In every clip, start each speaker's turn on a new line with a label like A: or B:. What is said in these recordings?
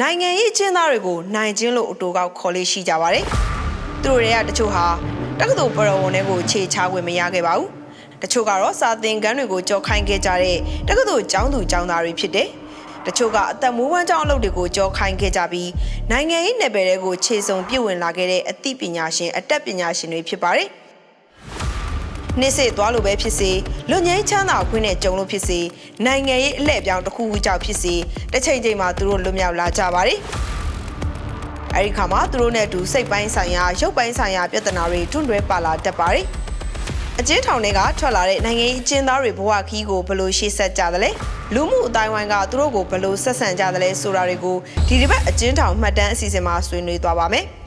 A: နိုင်ငံရေးအကျဉ်းသားတွေကိုနိုင်ကျင်းလို့အတူကောက်ခေါ်လေးရှိကြပါတယ်။သူတို့တွေကတချို့ဟာတက္ကသိုလ်ပရဝုံတွေကိုခြေချခွင့်မရခဲ့ပါဘူး။တချို့ကတော့စာသင်ခန်းတွေကိုကြော်ခိုင်းခဲ့ကြတဲ့တက္ကသိုလ်ကျောင်းသူကျောင်းသားတွေဖြစ်တယ်။တချို့ကအသက်မွေးဝမ်းကြောင်းအလုပ်တွေကိုကြော်ခိုင်းခဲ့ကြပြီးနိုင်ငံရေးနယ်ပယ်တွေကိုခြေစုံပြည့်ဝင်လာခဲ့တဲ့အသိပညာရှင်အတတ်ပညာရှင်တွေဖြစ်ပါတယ်။ နှိစစ်သွားလို့ပဲဖြစ်စေလူငိမ့်ချမ်းသာခွင့်နဲ့ကြုံလို့ဖြစ်စေနိုင်ငံရေးအလှည့်ပြောင်းတစ်ခုခုကြောင့်ဖြစ်စေတစ်ချိန်ချိန်မှာသူတို့လွတ်မြောက်လာကြပါတယ်။အဲဒီခါမှာသူတို့နဲ့အတူစိတ်ပိုင်းဆိုင်ရာရုပ်ပိုင်းဆိုင်ရာပြဿနာတွေတွန့်တွဲပါလာတတ်ပါတယ်။အကျဉ်းထောင်တွေကထွက်လာတဲ့နိုင်ငံရေးအကျဉ်းသားတွေဘဝခီးကိုဘယ်လိုရှေ့ဆက်ကြသလဲလူမှုအတိုင်းဝိုင်းကသူတို့ကိုဘယ်လိုဆက်ဆံကြသလဲဆိုတာတွေကိုဒီတစ်ပတ်အကျဉ်းထောင်မှတ်တမ်းအစီအစဉ်မှာဆွေးနွေးသွားပါမယ်။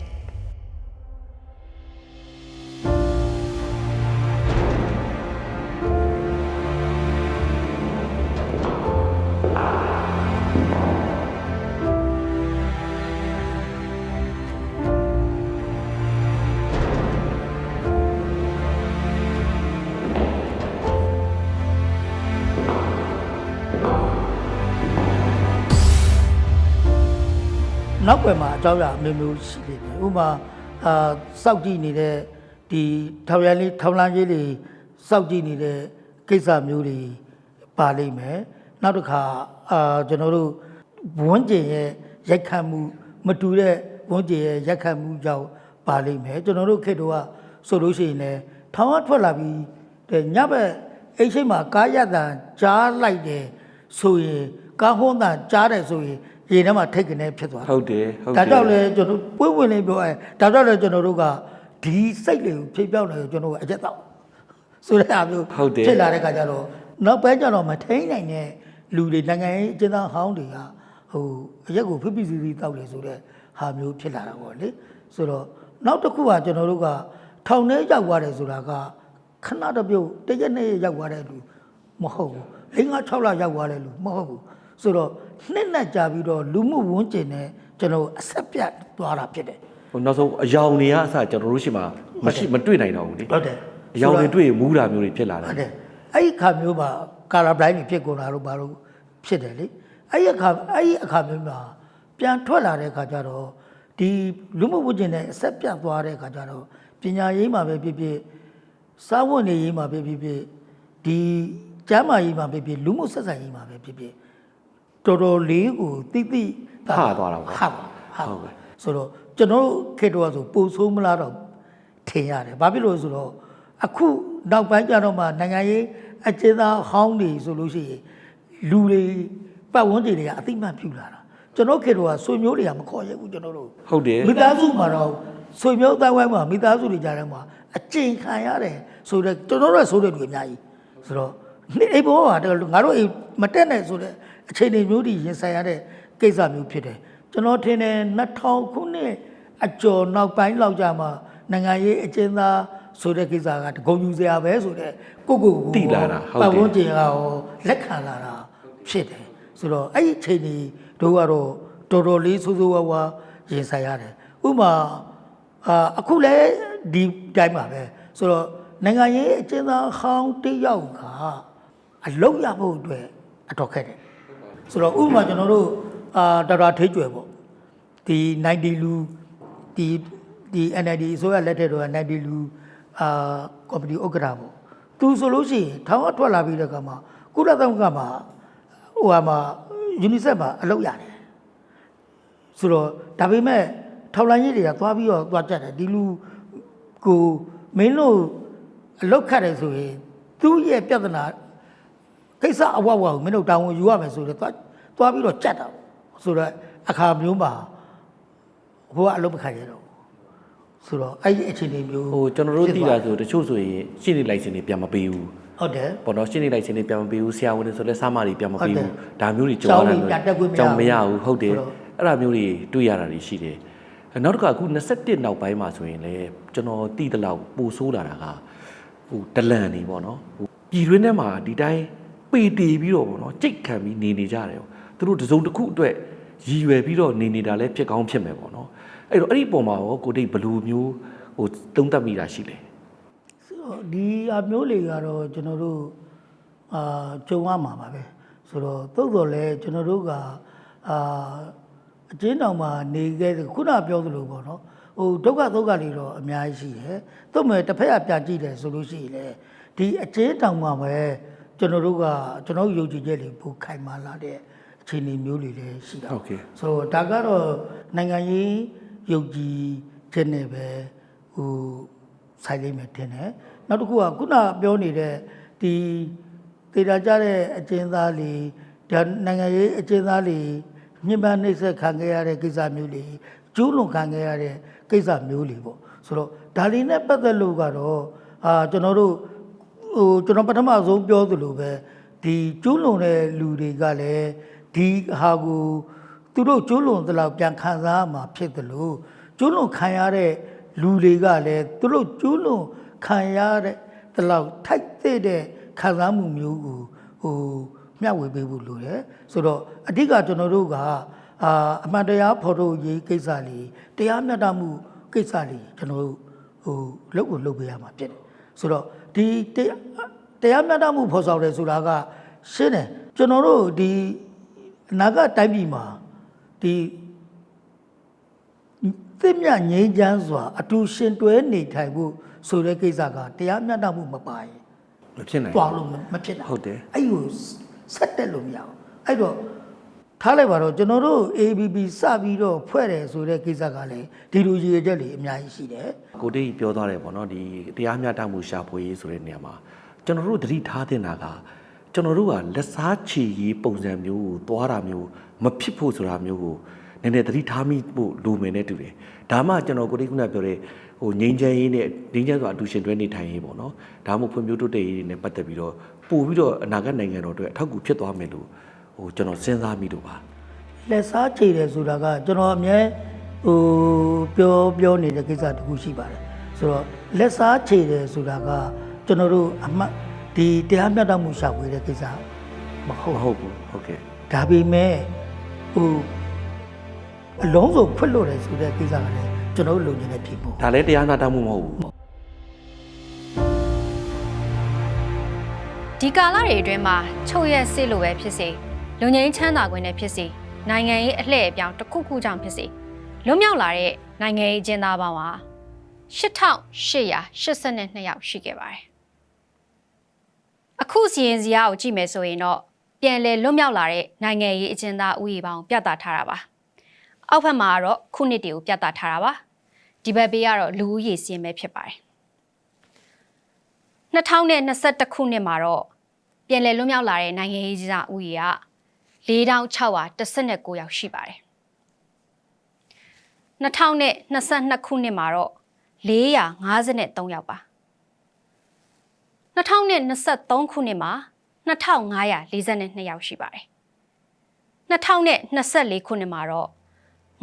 B: နောက်ွယ်မှာအကြောင်းအရာအမျိုးမျိုးရှိနေတယ်ဥပမာအာစောက်ကြည့်နေတဲ့ဒီထောင်ရလေးထောင်လန်းကြီးတွေစောက်ကြည့်နေတဲ့ကိစ္စမျိုးတွေပါလိမ့်မယ်နောက်တစ်ခါအာကျွန်တော်တို့ဝန်းကျင်ရဲ့ရိုက်ခတ်မှုမတူတဲ့ဝန်းကျင်ရဲ့ရိုက်ခတ်မှုကြောင့်ပါလိမ့်မယ်ကျွန်တော်တို့ခေတ်တော့ဆိုလို့ရှိရင်လည်းထောင်ကထွက်လာပြီးတဲ့ညဘက်အိတ်ရှိမှာကားရတန်ကြားလိုက်တယ်ဆိုရင်ကားဟွန်းတန်ကြားတယ်ဆိုရင် ရေထဲမှာထိတ်ကနေဖြစ်သွားတယ်
C: ဟုတ်တယ်ဟုတ်တယ်
B: ဒါကြောင့်လဲကျွန်တော်ပွင့်ပွင့်လေးပြောရဲဒါကြောင့်လဲကျွန်တော်တို့ကဒီစိတ်လေးကိုဖြည့်ပြောင်းတယ်ကျွန်တော်ကအရက်တော့ဆိုတဲ့အားမျိုး
C: ဟုတ်တယ်
B: ဖြစ်လာတဲ့ခါကျတော့နောက်ပိုင်းကျတော့မထိန်နိုင်တဲ့လူတွေနိုင်ငံရေးအကျဉ်းသားဟောင်းတွေကဟိုအရက်ကိုဖိဖိစီစီတောက်လေဆိုတဲ့ဟာမျိုးဖြစ်လာတာပေါ့လေဆိုတော့နောက်တစ်ခုကကျွန်တော်တို့ကထောင်ထဲရောက်သွားတယ်ဆိုတာကခဏတစ်ပြုတ်တစ်ရက်နှစ်ရက်ရောက်သွားတဲ့လူမဟုတ်ဘူး၄၅6လရောက်သွားတဲ့လူမဟုတ်ဘူးဆိုတော့ နှစ်နဲ့ကြာပြီးတော့လူမှုဝန်ကျင်နဲ့ကျွန်တော်အဆက်ပြတ်သွားတာဖြစ်တယ်
C: ဟိုနောက်ဆုံးအယောင်တွေကအစကျွန်တော်တို့ရှိမှမရှိမတွေ့နိုင်တော့ဘူးလေ
B: ဟုတ်တယ်
C: အယောင်တွေတွေ့ရင်မူးတာမျိုးတွေဖြစ်လာတယ်
B: ဟုတ်တယ်အဲ့ဒီအခါမျိုးမှာကာလာဘလိုင်းတွေဖြစ်ကုန်တာတို့ဘာလို့ဖြစ်တယ်လေအဲ့ဒီအခါအဲ့ဒီအခါမျိုးမှာပြန်ထွက်လာတဲ့အခါကျတော့ဒီလူမှုဝကျင်နဲ့အဆက်ပြတ်သွားတဲ့အခါကျတော့ပညာရေးမှာပဲဖြစ်ဖြစ်စာဝတ်နေရေးမှာပဲဖြစ်ဖြစ်ဒီကျမ်းမာရေးမှာပဲဖြစ်လူမှုဆက်ဆံရေးမှာပဲဖြစ်ဖြစ် တော်တော်လေးကိုတိတိ
C: ဟသွားတာပေါ့
B: ဟာဟာဆိုတော့ကျွန်တော်တို့ခေတ္တကဆိုပူဆိုးမလားတော့ထင်ရတယ်။ဘာဖြစ်လို့လဲဆိုတော့အခုနောက်ပိုင်းကျတော့မှနိုင်ငံရေးအကျဉ်းသားဟောင်းတွေဆိုလို့ရှိရင်လူတွေပတ်ဝန်းကျင်တွေကအသိမှတ်ပြုလာတာ။ကျွန်တော်ခေတ္တကဆွေမျိုးတွေကမခေါ်ရဘူးကျွန်တော်တို့
C: ဟုတ်တယ်
B: မိသားစုမှာတော့ဆွေမျိုးအတိုင်းဝိုင်းမှာမိသားစုတွေကြားထဲမှာအကျင့်ခံရတယ်ဆိုတော့ကျွန်တော်တို့ကဆိုတဲ့လူအများကြီးဆိုတော့နေ့အိမ်ဘောမှာတော့ငါတို့အိမ်မတက်နဲ့ဆိုတဲ့ အခြေအနေမျိုးတွေရင်ဆိုင်ရတဲ့ကိစ္စမျိုးဖြစ်တယ်ကျွန်တော်ထင်တယ်2000ခုနှစ်အကျော်နောက်ပိုင်းလောက်ကြမှာနိုင်ငံရေးအကျဉ်းသားဆိုတဲ့ကိစ္စကတကုံယူစရာပဲဆိုတဲ့ကိုကိုကို
C: တိလာတာဟုတ်တယ်
B: ပတ်ဝန်းကျင်ကရောလက်ခံလာတာဖြစ်တယ်ဆိုတော့အဲ့ဒီအချိန်ကြီးတို့ကတော့တော်တော်လေးဆိုးဆိုးဝါးဝါရင်ဆိုင်ရတယ်ဥပမာအာအခုလည်းဒီတိုင်းပါပဲဆိုတော့နိုင်ငံရေးအကျဉ်းသားဟောင်းတစ်ယောက်က အလုတ်ရဖို့အတွက်အတော်ခက်တယ် ဆိုတော့ဥပမာကျွန်တော်တို့အာဒေါက်တာထေးကျွယ်ပေါ့ဒီ90လူဒီဒီ NLD အစိုးရလက်ထက်တော့90လူအာကော်မတီဥက္ကဋ္ဌပေါ့သူဆိုလို့ရှိရင်ထောင်အထွက်လာပြီးတဲ့ကမှာကုလသမဂ္ဂမှာဟိုဟာမှာ UNICEF မှာအလုပ်ရတယ်ဆိုတော့ဒါပေမဲ့ထောက်လိုင်းကြီးတွေကသွားပြီးတော့သွားကြတယ်ဒီလူကိုမင်းတို့အလောက်ခတ်တယ်ဆိုရင်သူ့ရဲ့ပြဿနာကိ စ္စအဝဝကိုမင်းတို့တာဝန်ယူရမယ်ဆိုတော့သွားသွားပြီးတော့ကြက်တာဆိုတော့အခါမျိုးမှာဟိုကအလုပ်မခံရတော့ဘူးဆိုတော့အဲ့ဒီအခြေအနေမျိုး
C: ဟိုကျွန်တော်တို့
B: ဖြစ်
C: သိ
B: သွား
C: တာဆိုတချို့ဆိုရင်ရှင်းနေလိုက်စင်တွေပြန်မပေးဘူး
B: ဟုတ်တယ်
C: ပေါ့နော်ရှင်းနေလိုက်စင်တွေပြန်မပေးဘူးဆရာဝန်တွေဆိုလည်းစာမတွေပြန်မပေး
B: ဟုတ်
C: ဘူး
B: တယ်
C: ဒါမျိုးတွေကြုံ
B: ကျော
C: ရ
B: င်း
C: တာ
B: တွေပြန်တက်ခွင့်မရ
C: ကျောင်းမရ
B: ဘူး
C: ဘူးဟုတ်တယ်
B: ဆိုတော့
C: အဲ့ဒါမျိုးတွေတွေ့ရတာတွေရှိတယ်နောက်တစ်ခါအခု21နောက်ပိုင်းမှာဆိုရင်လေကျွန်တော်တိတလောက်ပိုဆိုးလာတာကဟိုဒလန်နေပေါ့နော်ဟိုပြည်တွင်းထဲမှာဒီတိုင်း ပေတီပြီးတော့ပေါ့နော်ကြိတ်ခံပြီးနေနေကြတယ်ပေါ့သူတို့တစ်စုံတစ်ခုအတွက်ရည်ရွယ်ပြီးတော့နေနေတာလည်းဖြစ်ကောင်းဖြစ်မယ်ပေါ့နော်အဲ့တော့အဲ့ဒီပုံမှာရောကိုတိတ်ဘယ်လိုမျိုးဟိုသုံးသပ်မိတာရှိလဲ
B: ဆိုတော့ဒီအမျိုးလေးကတော့ကျွန်တော်တို့အာကြုံရမှာပါပဲဆိုတော့သို့တော်လည်းကျွန်တော်တို့ကအာအကျဉ်းတောင်မှာနေခဲ့တဲ့ခုနပြောသလိုပေါ့နော်ဟိုဒုက္ခဒုက္ခတွေတော့အများကြီးရှိတယ်သို့မဲ့တစ်ဖက်ကပြန်ကြည့်တယ်ဆိုလို့ရှိရင်လေဒီအကျဉ်းတောင်မှာပဲ ကျွန်တော်တို့ကကျွန်တော်ယုံကြည်ချက်တွေပိုခိုင်မာလာတဲ့အခြေအနေမျိုးတွေလည်းရှိတာ
C: ဟုတ်ကဲ့
B: ဆိုတော့ဒါကတော့နိုင်ငံရေးယုံကြည်ချက်နဲ့ပဲဟိုဆိုင်လိမ့်မယ်တင်တယ်နောက်တစ်ခုကခုနပြောနေတဲ့ဒီဒေတာကြတဲ့အကျဉ်းသားတွေဒါနိုင်ငံရေးအကျဉ်းသားတွေညှဉ်းပန်းနှိပ်စက်ခံခဲ့ရတဲ့ကိစ္စမျိုးတွေကျူးလွန်ခံခဲ့ရတဲ့ကိစ္စမျိုးတွေပေါ့ဆိုတော့ဒါတွေနဲ့ပတ်သက်လို့ကတော့အာကျွန်တော်တို့ ဟိုကျွန်တော်ပထမဆုံးပြောသလိုပဲဒီကျူးလွန်တဲ့လူတွေကလည်းဒီဟာကိုသူတို့ကျွလွန်သလောက်ပြန်ခံစားရမှာဖြစ်တယ်လို့ကျွလွန်ခံရတဲ့လူတွေကလည်းသူတို့ကျွလွန်ခံရတဲ့သလောက်ထိုက်တဲ့တဲ့ခံစားမှုမျိုးကိုဟိုမျှဝေပေးဖို့လိုတယ်ဆိုတော့အဓိကကျွန်တော်တို့ကအာအမှန်တရားဖော်ထုတ်ရေးကိစ္စလေးတရားမျှတမှုကိစ္စလေးကျွန်တော်တို့ဟိုလုပ်ကိုလုပ်ပေးရမှာဖြစ်တယ် ဆိုတော့ဒီတရားတရားမျှတမှုဖော်ဆောင်တယ်ဆိုတာကရှင်းတယ်ကျွန်တော်တို့ဒီအနာဂတ်တိုင်းပြည်မှာဒီသစ်မြငိမ့်ချမ်းစွာ အတူရှင်တွဲနေထိုင်ဖို့ဆိုတဲ့ကိစ္စကတရားမျှတမှုမပါရင်
C: မဖြစ်နိုင်
B: တွားလို့မဖြစ်နိုင်
C: ဟုတ်တယ်
B: အဲ့ဒီကိုဆက်တက်လို့မရအောင်အဲ့တော့ ထားလိုက်ပါတော့ကျွန်တော်တို့ ABB စပြီးတော့ဖွဲ့တယ်ဆိုတဲ့ကိစ္စကလည်းဒီလိုရည်ရွယ်ချက်တွေအများကြီးရှိတယ်
C: ကိုတေးပြောသွားတယ်ပေါ့နော်ဒီတရားမျှတမှုရှာဖွေရေးဆိုတဲ့နေရာမှာကျွန်တော်တို့သတိထားတင်တာကကျွန်တော်တို့ကလက်စားချီရေးပုံစံမျိုးကိုသွားတာမျိုးမဖြစ်ဖို့ဆိုတာမျိုးကိုနည်းနည်းသတိထားမိဖို့လိုမယ်နဲ့တူတယ်ဒါမှကျွန်တော်ကိုတေးခုနပြောတဲ့ဟိုငိမ့်ချမ်းရေးနဲ့ငိမ့်ချမ်းစွာအတူရှင်တွဲနေထိုင်ရေးပေါ့နော်ဒါမှမဟုတ်ဖွံ့ဖြိုးတိုးတက်ရေးတွေနဲ့ပတ်သက်ပြီးတော့ပို့ပြီးတော့အနာဂတ်နိုင်ငံတော်အတွက်အထောက်အကူဖြစ်သွားမယ်လို့ ဟိုကျွန်တော်စဉ်းစားမိလို့ပါ
B: လက်စားချေတယ်ဆိုတာကကျွန်တော်အမြဲဟိုပြောပြောနေတဲ့ကိစ္စတခုရှိပါတယ်ဆိုတော့လက်စားချေတယ်ဆိုတာကကျွန်တော်တို့အမှတ်ဒီတရားမျှတမှုရှာဖွေတဲ့ကိစ္စမဟုတ်
C: မ
B: ဘူး
C: ဟုတ်ဘူးဟုတ်ကဲ့
B: ဒါပေမဲ့ဟိုအလုံးစုံဖွင့်လို့တယ်ဆိုတဲ့ကိစ္စကလည်းကျွန်တော်တို့လုံချင်တဲ့ဖြစ်ဖို့
C: ဒါလည်းတရားနာတမှုမဟုတ်ဘူး
D: ဒီကာလတွေအတွင်းမှာချုပ်ရက်စစ်လိုပဲဖြစ်စေ လူငင်းချမ်းသာခွင့်နဲ့ဖြစ်စေနိုင်ငံရေးအလှည့်အပြောင်းတစ်ခုခုကြောင့်ဖြစ်စေလွတ်မြောက်လာတဲ့နိုင်ငံရေးအကျဉ်းသားပေါင်းဟာ8882ယောက်ရှိခဲ့ပါတယ်အခုစီရင်စရာကိုကြည့်မယ်ဆိုရင်တော့ပြန်လည်လွတ်မြောက်လာတဲ့နိုင်ငံရေးအကျဉ်းသားဥယျာဉ်ပေါင်းပြသထားတာပါအောက်ဘက်မှာကတော့ခုနှစ်တွေကိုပြသထားတာပါဒီဘက်ဘေးကတော့လူဦးရေစီရင်ပဲဖြစ်ပါတယ်2021ခုနှစ်မှာတော့ပြည်လည်လွတ်မြောက်လာတဲ့နိုင်ငံရေးကြီးဥယျာဉ်က 4619ယောက်ရှိပါတယ်2022ခုနှစ်မှာတော့453ယောက်ပါ2023ခုနှစ်မှာ2542ယောက်ရှိပါတယ်2024ခုနှစ်မှာတော့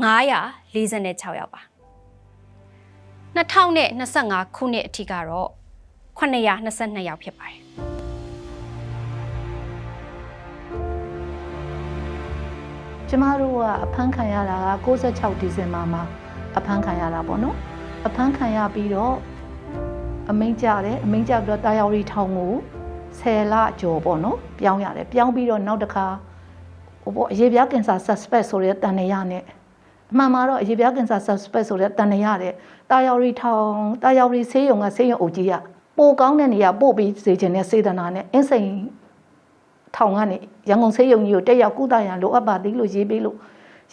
D: 946ယောက်ပါ2025ခုနှစ်အထိကတော့922ယောက်ဖြစ်ပါတယ်
E: ကျမတို့ကအဖမ်းခံရတာက66ဒီဇင်ဘာမှာအဖမ်းခံရတာပေါ့နော်အဖမ်းခံရပြီးတော့အမိန့်ကြတယ်အမိန့်ကြပြီးတော့တာယာရီထောင်ကို10လကျော်ပေါ့နော်ပြောင်းရတယ်ပြောင်းပြီးတော့နောက်တစ်ခါဟိုပေါ့အရေးပြားကင်ဆာ suspect ဆိုတဲ့တန်နေရနဲ့အမှန်မှာတော့အရေးပြားကင်ဆာ suspect ဆိုတဲ့တန်နေရတဲ့တာယာရီထောင်တာယာရီဆေးရုံကဆေးရုံအုပ်ကြီးကပိုကောင်းတဲ့နေရာပို့ပြီးစေချင်တဲ့စေတနာနဲ့အင်းစိန် ထောင်ကနေရန်ကုန်ဆေးရုံကြီးကိုတက်ရောက်ကုသရန်လိုအပ်ပါသေးလို့ရေးပေးလို့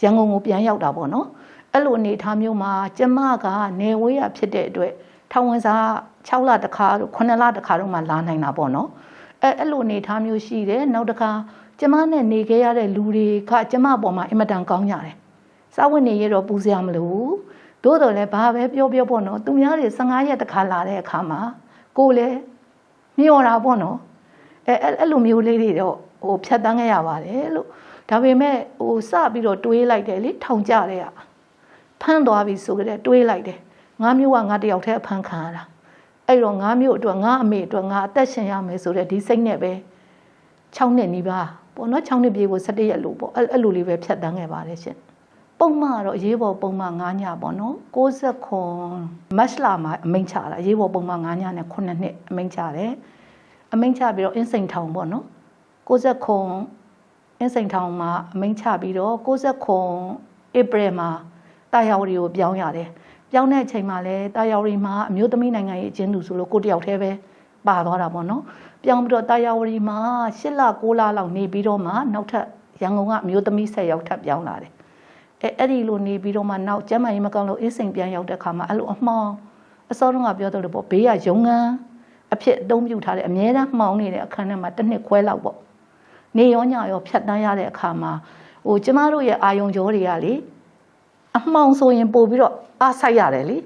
E: ရန်ကုန်ကိုပြန်ရောက်တာပေါ့နော်အဲ့လိုအနေအထားမျိုးမှာကျမကနေဝေးရဖြစ်တဲ့အတွက်ထောင်ဝင်စာ6လတခါတို့9လတခါတို့မှလာနိုင်တာပေါ့နော်အဲ့အဲ့လိုအနေအထားမျိုးရှိတယ်နောက်တစ်ခါကျမနဲ့နေခဲ့ရတဲ့လူတွေကကျမပေါ်မှာအင်မတန်ကောင်းကြတယ်စာဝတ်နေရတော့ပူစရာမလိုဘူးသို့တော်လည်းဘာပဲပြောပြောပေါ့နော်သူများတွေ15ရက်တခါလာတဲ့အခါမှာကိုယ်လည်းမျောတာပေါ့နော် အဲအဲ့အဲ့လိုမျိုးလေးတွေတော့ဟိုဖြတ်တန်းခဲ့ရပါတယ်လို့ဒါပေမဲ့ဟိုစပြီးတော့တွေးလိုက်တယ်လေထောင်ကြတဲ့ကဖမ်းသွားပြီဆိုကြတဲ့တွေးလိုက်တယ်ငါမျိုးကငါတယောက်တည်းအဖမ်းခံရတာအဲ့တော့ငါမျိုးအတွက်ငါအမေအတွက်ငါအသက်ရှင်ရမယ်ဆိုတဲ့ဒီစိတ်နဲ့ပဲ6နှစ်နီးပါးပေါ့နော်6နှစ်ပြေကို17ရက်လို့ပေါ့အဲ့အဲ့လိုလေးပဲဖြတ်တန်းခဲ့ပါတယ်ရှင်ပုံမှန်ကတော့အရေးပေါ်ပုံမှန်9ညပေါ့နော်69မတ်လမှာအမိန့်ချတာအရေးပေါ်ပုံမှန်9ညနဲ့9နှစ်အမိန့်ချတယ် အမိန့်ချပြီးတော့အင်းစိန်ထောင်ပေါ့နော်69အင်းစိန်ထောင်မှာအမိန့်ချပြီးတော့69ဧပြီမှာတာယာဝတီကိုပြောင်းရတယ်ပြောင်းတဲ့အချိန်မှာလဲတာယာဝတီမှာအမျိုးသမီးနိုင်ငံရေးအကျဉ်းသူဆိုလို့ကိုတယောက်တည်းပဲပါသွားတာပေါ့နော်ပြောင်းပြီးတော့တာယာဝတီမှာ၈လ9လလောက်နေပြီးတော့မှနောက်ထပ်ရန်ကုန်ကအမျိုးသမီး၁၀ယောက်ထပ်ပြောင်းလာတယ်အဲအဲ့ဒီလိုနေပြီးတော့မှနောက်ကျမ်းမာရေးမကောင်းလို့အင်းစိန်ပြန်ရောက်တဲ့ခါမှာအဲ့လိုအမှောင်အစောတုန်းကပြောတော့လို့ပေါ့ဘေးကရုံငန်း အဖြစ်အသုံးပြုထားတဲ့အများအားမှောင်နေတဲ့အခန်းထဲမှာတစ်နှစ်ခွဲလောက်ပေါ့နေရောညရောဖြတ်တန်းရတဲ့အခါမှာဟိုကျမတို့ရဲ့အာယုံကြောတွေကလေအမှောင်ဆိုရင်ပို့ပြီးတော့အားဆိုင်ရတယ်လေ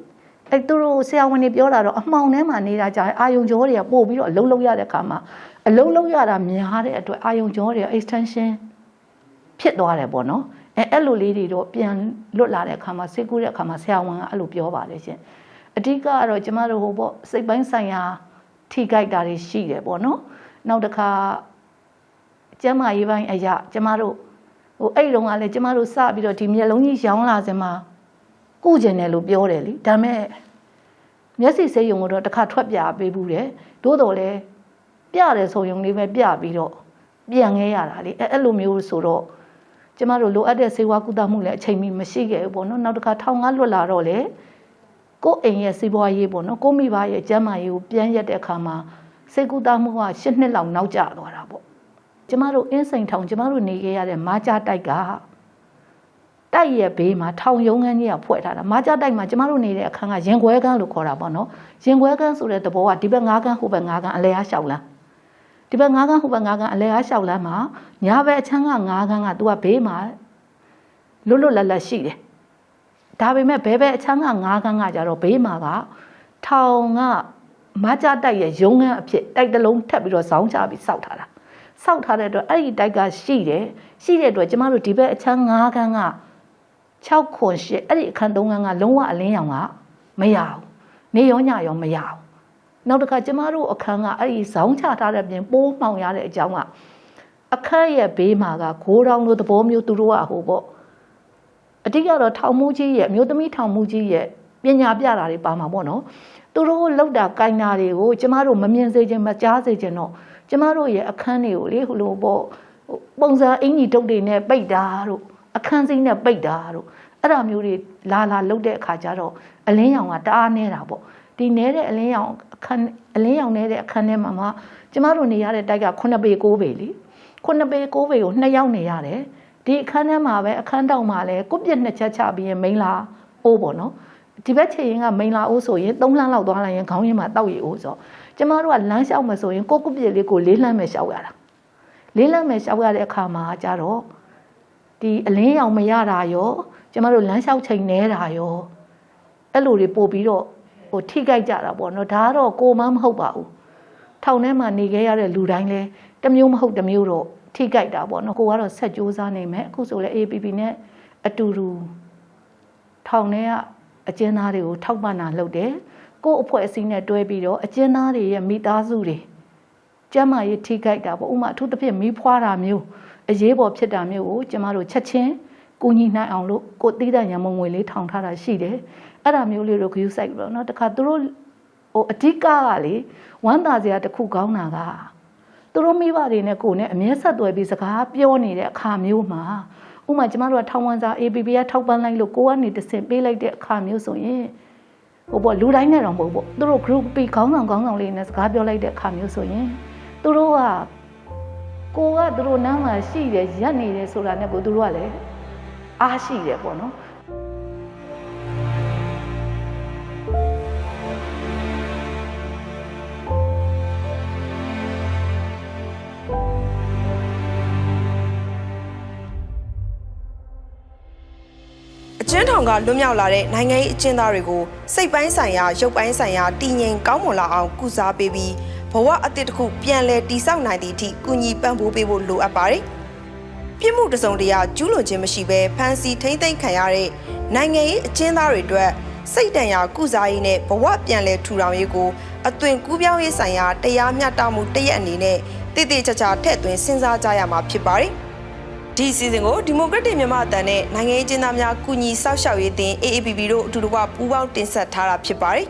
E: အဲသူတို့ဆရာဝန်တွေပြောတာတော့အမှောင်ထဲမှာနေတာကြာရင်အာယုံကြောတွေကပို့ပြီးတော့အလုံးလုံးရတဲ့အခါမှာအလုံးလုံးရတာများတဲ့အတွက်အာယုံကြောတွေက extension ဖြစ်သွားတယ်ပေါ့နော်အဲအဲ့လိုလေးတွေတော့ပြန်လွတ်လာတဲ့အခါမှာစိတ်ကူးတဲ့အခါမှာဆရာဝန်ကအဲ့လိုပြောပါတယ်ရှင်အဓိကကတော့ကျမတို့ဟိုပေါ့စိတ်ပိုင်းဆိုင်ရာ ထိကြိုက်တာတွေရှိတယ်ပေါ့နော်နောက်တစ်ခါကျမ်းမာရေးပိုင်းအရာကျမတို့ဟိုအဲ့တုန်းကလည်းကျမတို့စပြီးတော့ဒီမျက်လုံးကြီးရောင်းလာစင်မှာကုကျင်တယ်လို့ပြောတယ်လीဒါမဲ့မျက်စိစိတ်ယုံတော့တစ်ခါထွက်ပြပေးဘူးတယ်သို့တော်လည်းပြတယ်ဆိုယုံလေးပဲပြပြီးတော့ပြန်ခဲ့ရတာလေအဲ့အဲ့လိုမျိုးဆိုတော့ကျမတို့လိုအပ်တဲ့စေဝါကုသမှုလည်းအချိန်မီမရှိခဲ့ဘူးပေါ့နော်နောက်တစ်ခါထောင်ကားလွတ်လာတော့လေ ကိုယ့်အိမ်ရဲ့စီးပွားရေးပေါ့နော်ကိုမိဘရဲ့ကျန်းမာရေးကိုပြန်ရက်တဲ့အခါမှာစေကုသမှုက၈နှစ်လောက်နောက်ကျသွားတာပေါ့ကျမတို့အင်းစိန်ထောင်ကျမတို့နေခဲ့ရတဲ့မာကြတိုက်ကတိုက်ရဲ့ဘေးမှာထောင်ယုံငန်းကြီးကဖွဲ့ထားတာမာကြတိုက်မှာကျမတို့နေတဲ့အခန်းကရင်ခွဲကန်းလို့ခေါ်တာပေါ့နော်ရင်ခွဲကန်းဆိုတဲ့သဘောကဒီဘက်၅ကန်းဟိုဘက်၅ကန်းအလဲအားလျှောက်လန်းဒီဘက်၅ကန်းဟိုဘက်၅ကန်းအလဲအားလျှောက်လန်းမှာညာဘက်အချမ်းက၅ကန်းကသူကဘေးမှာလွတ်လွတ်လပ်လပ်ရှိတယ် ဒါပေမဲ့ဘဲဘဲအချမ်းက၅ကန်းကကြတော့ဘေးမှာကထောင်ကမာကြတိုက်ရဲ့ယုံငန်းအဖြစ်တိုက်တစ်လုံးထပ်ပြီးတော့ဇောင်းချပြီးစောက်ထားတာစောက်ထားတဲ့အတွက်အဲ့ဒီတိုက်ကရှိတယ်ရှိတဲ့အတွက်ကျမတို့ဒီဘက်အချမ်း၅ခန်းက6ခွန်8အဲ့ဒီအခန်း3ခန်းကလုံးဝအလင်းရောင်ကမရဘူးနေရောညရောမရဘူးနောက်တစ်ခါကျမတို့အခန်းကအဲ့ဒီဇောင်းချထားတဲ့ပြင်ပိုးမှောင်ရတဲ့အကြောင်းကအခန်းရဲ့ဘေးမှာကဂိုးတောင်လိုသဘောမျိုးသူတို့ကဟိုပေါ့ အတိကတော့ထောင်မှုကြီးရဲ့အမျိုးသမီးထောင်မှုကြီးရဲ့ပညာပြတာတွေပါမှာပေါ့နော်သူတို့လောက်တာကိုင်တာတွေကိုကျမတို့မမြင်စေခြင်းမကြားစေခြင်းတော့ကျမတို့ရဲ့အခန်းတွေကိုလေဟိုလိုပေါ့ဟိုပုံစံအင်ကြီးတုတ်တွေနဲ့ပိတ်တာတို့အခန်းစိမ့်နဲ့ပိတ်တာတို့အဲ့ဒါမျိုးတွေလာလာလုတ်တဲ့အခါကျတော့အလင်းရောင်ကတအားနေတာပေါ့ဒီနဲတဲ့အလင်းရောင်အခန်းအလင်းရောင်နေတဲ့အခန်းထဲမှာမှကျမတို့နေရတဲ့တိုက်က9ပေ6ပေလ ी9 ပေ6ပေကို2ယောက်နေရတယ် ဒီအခန်းထဲမှာပဲအခန်းတောင်မှာလဲကုပြစ်နှစ်ချက်ချပြီးရင်မိန်လာအိုးပေါ့နော်ဒီဘက်ချေရင်ကမိန်လာအိုးဆိုရင်3လမ်းလောက်သွားလိုက်ရင်ခေါင်းရင်းမှာတောက်ရီအိုးဆိုတော့ကျမတို့ကလမ်းလျှောက်မယ်ဆိုရင်ကိုကုတ်ပြစ်လေးကိုလေးလှမ်းမယ်လျှောက်ရတာလေးလှမ်းမယ်လျှောက်ရတဲ့အခါမှာကြတော့ဒီအလင်းရောင်မရတာရောကျမတို့လမ်းလျှောက်ချိန်နေတာရောအဲ့လိုတွေပို့ပြီးတော့ဟိုထိကြိုက်ကြတာပေါ့နော်ဒါကတော့ကိုမမဟုတ်ပါဘူးထောင်ထဲမှာနေခဲ့ရတဲ့လူတိုင်းလဲတစ်မျိုးမဟုတ်တစ်မျိုးတော့ ထိကြိုက်တာပေါ့နော်ကိုကတော့ဆက်စ조사နေမယ်အခုဆိုလဲ APP နဲ့အတူတူထောင်ထဲကအကျဉ်းသားတွေကိုထောက်ပံ့တာလုပ်တယ်ကို့အဖွဲ့အစည်းနဲ့တွဲပြီးတော့အကျဉ်းသားတွေရဲ့မိသားစုတွေကျမရေးထိကြိုက်တာပေါ့ဥမာအထူးသဖြင့်မီးဖွာတာမျိုးအရေးပေါ်ဖြစ်တာမျိုးကိုကျမတို့ချက်ချင်းကိုညီနိုင်အောင်လို့ကိုတီးတဲ့ရမုံငွေလေးထောင်ထားတာရှိတယ်အဲ့ဒါမျိုးလေးတို့ဂယူးဆိုင်ပေါ့နော်တခါသူတို့ဟိုအဓိကကလေဝမ်းသာစရာတစ်ခုကောင်းတာက သူတို့မိဘတွေနဲ့ကိုယ်နဲ့အမြဲဆက်သွယ်ပြီးစကားပြောနေတဲ့အခါမျိုးမှာဥမာကျမတို့ကထောင်ဝန်စာ APP ကထောက်ပံ့လိုက်လို့ကိုကနေတစ်ဆင့်ပေးလိုက်တဲ့အခါမျိုးဆိုရင်ဟိုပေါ့လူတိုင်းနဲ့တော့မဟုတ်ပေါ့သူတို့ group ပြီးခေါင်းဆောင်ခေါင်းဆောင်လေးနဲ့စကားပြောလိုက်တဲ့အခါမျိုးဆိုရင်သူတို့ကကိုကသူတို့နားမှာရှိတယ်ရက်နေတယ်ဆိုတာနဲ့ကိုသူတို့ကလည်းအားရှိတယ်ပေါ့နော်
A: အကျဉ်းထောင်ကလွတ်မြောက်လာတဲ့နိုင်ငံရေးအကျဉ်းသားတွေကိုစိတ်ပိုင်းဆိုင်ရာရုပ်ပိုင်းဆိုင်ရာတည်ငြိမ်ကောင်းမွန်လာအောင်ကုစားပေးပြီးဘဝအသစ်တစ်ခုပြန်လည်တည်ဆောက်နိုင်သည့်အထိကူညီပံ့ပိုးပေးဖို့လိုအပ်ပါတယ်။ပြစ်မှုတစ်စုံတရာကျူးလွန်ခြင်းမရှိဘဲဖမ်းဆီးထိမ့်သိမ်းခံရတဲ့နိုင်ငံရေးအကျဉ်းသားတွေအတွက်စိတ်တန်ရာကုစားရေးနဲ့ဘဝပြန်လည်ထူထောင်ရေးကိုအသွင်ကူးပြောင်းရေးဆိုင်ရာတရားမျှတမှုတရက်အနေနဲ့တည်တည်ချာချာထည့်သွင်းစဉ်းစားကြရမှာဖြစ်ပါတယ်။ ဒီစီစဉ်ကိုဒီမိုကရက်တစ်မြန်မာအတန်နဲ့နိုင်ငံရေးကျင်းသားများကုညီစောက်ရှောက်ရေးတင် AAPP တို့အတူတကွပူးပေါင်းတင်ဆက်ထားတာဖြစ်ပါတယ်